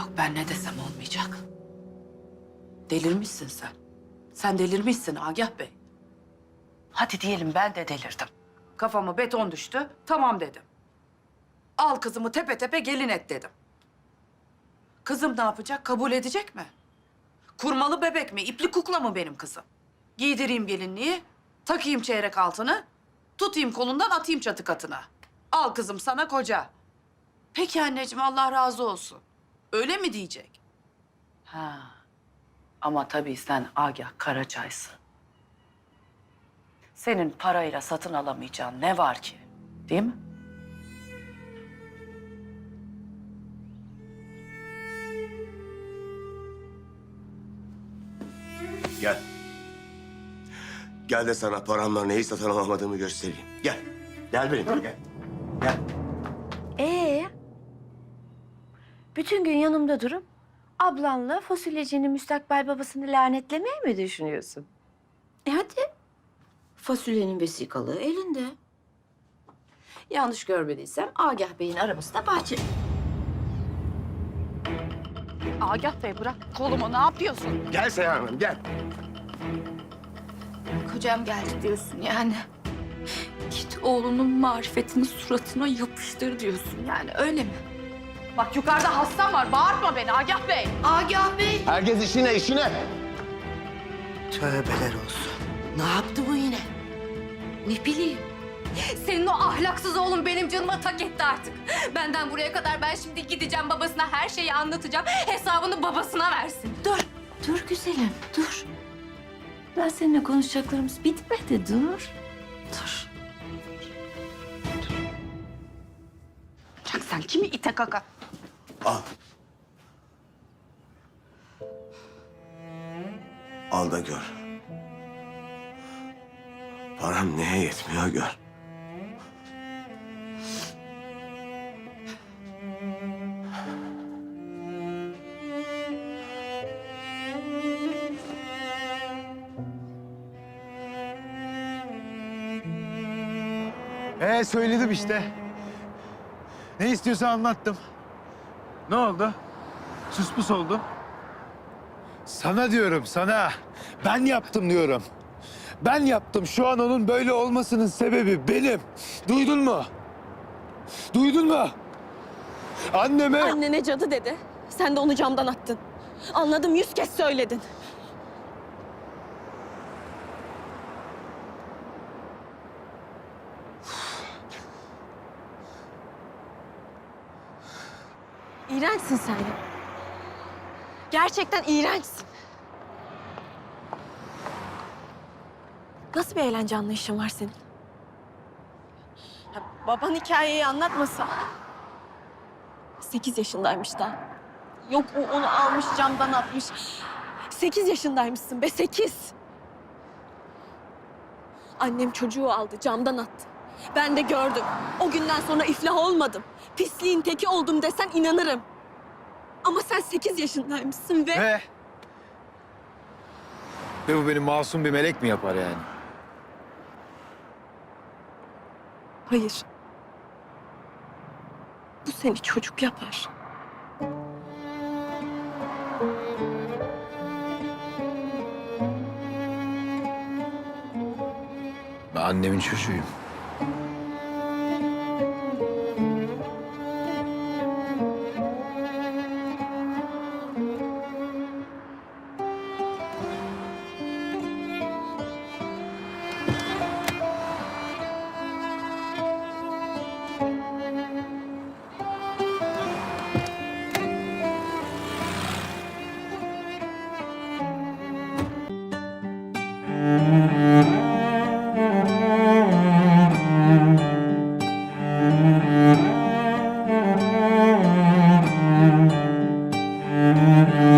Yok ben ne desem olmayacak. Delirmişsin sen. Sen delirmişsin Agah Bey. Hadi diyelim ben de delirdim. Kafama beton düştü, tamam dedim. Al kızımı tepe tepe gelin et dedim. Kızım ne yapacak, kabul edecek mi? Kurmalı bebek mi, ipli kukla mı benim kızım? Giydireyim gelinliği, takayım çeyrek altını, tutayım kolundan atayım çatı katına. Al kızım sana koca. Peki anneciğim Allah razı olsun. Öyle mi diyecek? Ha. Ama tabii sen Agah Karaçay'sın. Senin parayla satın alamayacağın ne var ki? Değil mi? Gel. Gel de sana paramla neyi satın alamadığımı göstereyim. Gel. Gel benimle gel. Gel. Ee, bütün gün yanımda durup ablanla fasulyecinin müstakbel babasını lanetlemeye mi düşünüyorsun? E hadi. Fasulyenin vesikalığı elinde. Yanlış görmediysem Agah Bey'in arabası da bahçe. Agah Bey bırak kolumu ne yapıyorsun? Gel Seyhan Hanım gel. Kocam geldi diyorsun yani. Git oğlunun marifetini suratına yapıştır diyorsun yani öyle mi? Bak yukarıda hastam var bağırtma beni Agah Bey. Agah Bey. Herkes işine işine. Tövbeler olsun. Ne yaptı bu yine? Ne bileyim. Senin o ahlaksız oğlun benim canıma tak etti artık. Benden buraya kadar ben şimdi gideceğim babasına her şeyi anlatacağım. Hesabını babasına versin. Dur, dur güzelim, dur. Ben seninle konuşacaklarımız bitmedi, dur. Dur. Bırak sen kimi ite kaka? Al. Al da gör. Param neye yetmiyor gör. Ee söyledim işte. Ne istiyorsa anlattım. Ne oldu? Sus pus oldu. Sana diyorum sana. Ben yaptım diyorum. Ben yaptım. Şu an onun böyle olmasının sebebi benim. Duydun mu? Duydun mu? Anneme... Annene cadı dedi. Sen de onu camdan attın. Anladım yüz kez söyledin. İğrençsin sen. Gerçekten iğrençsin. Nasıl bir eğlence anlayışın var senin? Ya baban hikayeyi anlatmasa. Sekiz yaşındaymış daha. Yok o onu almış camdan atmış. Sekiz yaşındaymışsın be sekiz. Annem çocuğu aldı camdan attı. Ben de gördüm. O günden sonra iflah olmadım. Pisliğin teki oldum desen inanırım. Ama sen sekiz yaşındaymışsın ve... Ve... Ve bu benim masum bir melek mi yapar yani? Hayır. Bu seni çocuk yapar. Ben annemin çocuğuyum. Mm-hmm.